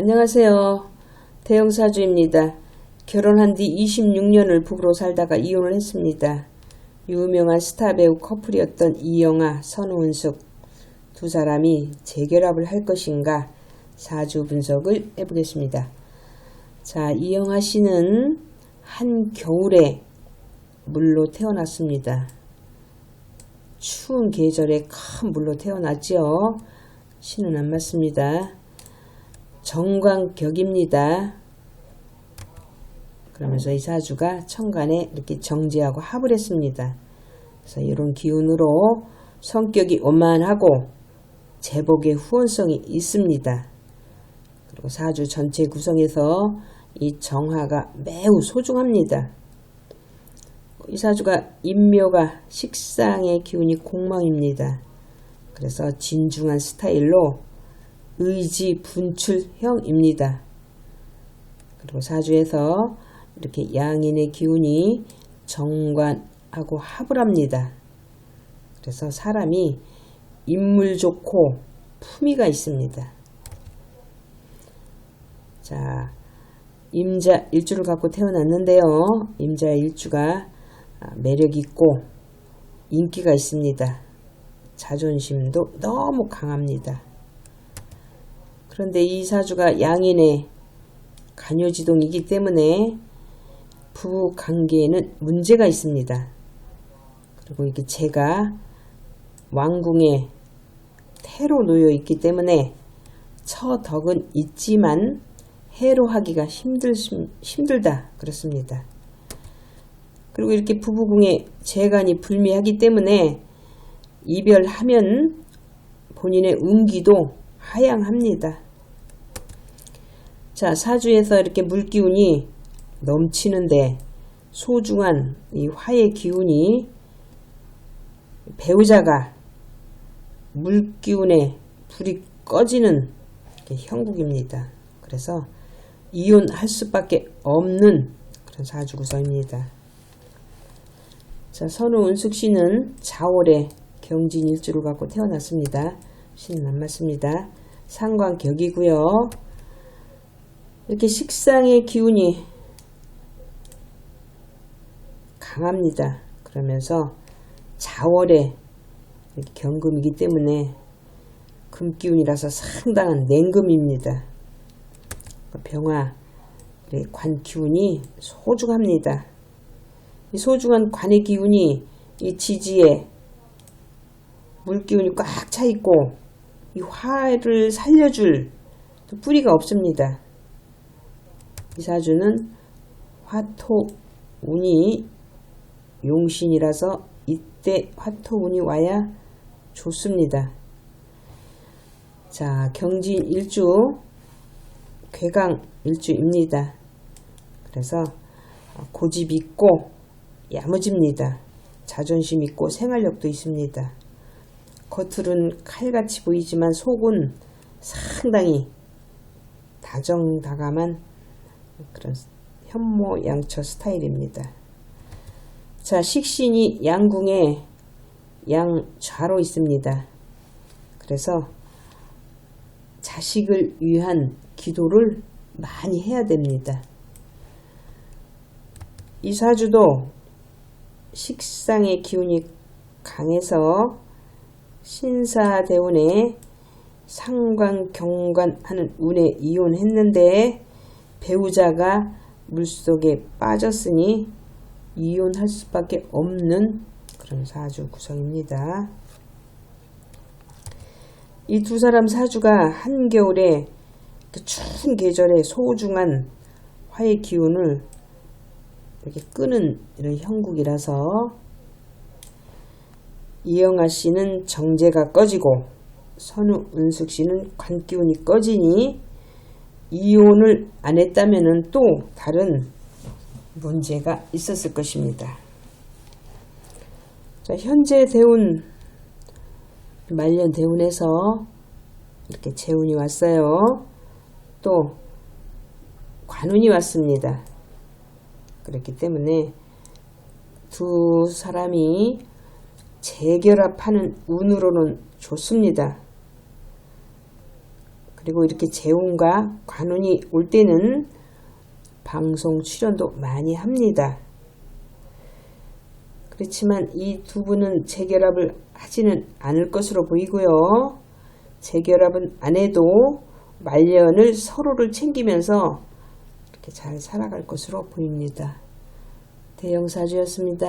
안녕하세요. 대형사주입니다. 결혼한 뒤 26년을 부부로 살다가 이혼을 했습니다. 유명한 스타 배우 커플이었던 이영아, 선우은숙 두 사람이 재결합을 할 것인가 사주 분석을 해보겠습니다. 자, 이영아 씨는 한 겨울에 물로 태어났습니다. 추운 계절에 큰 물로 태어났지요. 신은 안 맞습니다. 정광격입니다. 그러면서 이 사주가 천간에 이렇게 정제하고 합을 했습니다. 그래서 이런 기운으로 성격이 원만하고 제복의 후원성이 있습니다. 그리고 사주 전체 구성에서 이 정화가 매우 소중합니다. 이 사주가 인묘가 식상의 기운이 공망입니다. 그래서 진중한 스타일로 의지 분출형입니다. 그리고 사주에서 이렇게 양인의 기운이 정관하고 합을 합니다. 그래서 사람이 인물 좋고 품위가 있습니다. 자, 임자 일주를 갖고 태어났는데요. 임자 일주가 매력 있고 인기가 있습니다. 자존심도 너무 강합니다. 그런데 이 사주가 양인의 간요지동이기 때문에 부부 관계에는 문제가 있습니다. 그리고 이게 제가 왕궁에 태로 놓여 있기 때문에 처덕은 있지만 해로 하기가 힘들, 힘들다 그렇습니다. 그리고 이렇게 부부궁에 재간이 불미하기 때문에 이별하면 본인의 운기도 하향합니다. 자, 사주에서 이렇게 물기운이 넘치는데 소중한 이 화의 기운이 배우자가 물기운에 불이 꺼지는 형국입니다. 그래서 이혼할 수밖에 없는 그런 사주 구성입니다. 자, 선우 은숙 씨는 자월에 경진 일주를 갖고 태어났습니다. 신은 안 맞습니다. 상관 격이고요. 이렇게 식상의 기운이 강합니다. 그러면서 자월에 경금이기 때문에 금기운이라서 상당한 냉금입니다. 병화 관 기운이 소중합니다. 이 소중한 관의 기운이 이 지지에 물기운이 꽉 차 있고 이 화를 살려줄 뿌리가 없습니다. 이 사주는 화토 운이 용신이라서 이때 화토 운이 와야 좋습니다. 자, 경진 일주, 괴강 일주입니다. 그래서 고집 있고 야무집니다. 자존심 있고 생활력도 있습니다. 겉으로는 칼같이 보이지만 속은 상당히 다정다감한 그런 현모 양처 스타일입니다. 자, 식신이 양궁에 양 좌로 있습니다. 그래서 자식을 위한 기도를 많이 해야 됩니다. 이 사주도 식상의 기운이 강해서 신사대운에 상관 경관하는 운에 이혼했는데 배우자가 물속에 빠졌으니 이혼할 수밖에 없는 그런 사주 구성입니다. 이 두 사람 사주가 한겨울에 그 추운 계절에 소중한 화의 기운을 이렇게 끄는 이런 형국이라서 이영아 씨는 정제가 꺼지고 선우 은숙 씨는 관기운이 꺼지니 이혼을 안 했다면 또 다른 문제가 있었을 것입니다. 자, 현재 대운 말년 대운에서 이렇게 재운이 왔어요. 또 관운이 왔습니다. 그렇기 때문에 두 사람이 재결합하는 운으로는 좋습니다. 그리고 이렇게 재혼과 관운이 올 때는 방송 출연도 많이 합니다. 그렇지만 이 두 분은 재결합을 하지는 않을 것으로 보이고요. 재결합은 안 해도 말년을 서로를 챙기면서 이렇게 잘 살아갈 것으로 보입니다. 대형사주였습니다.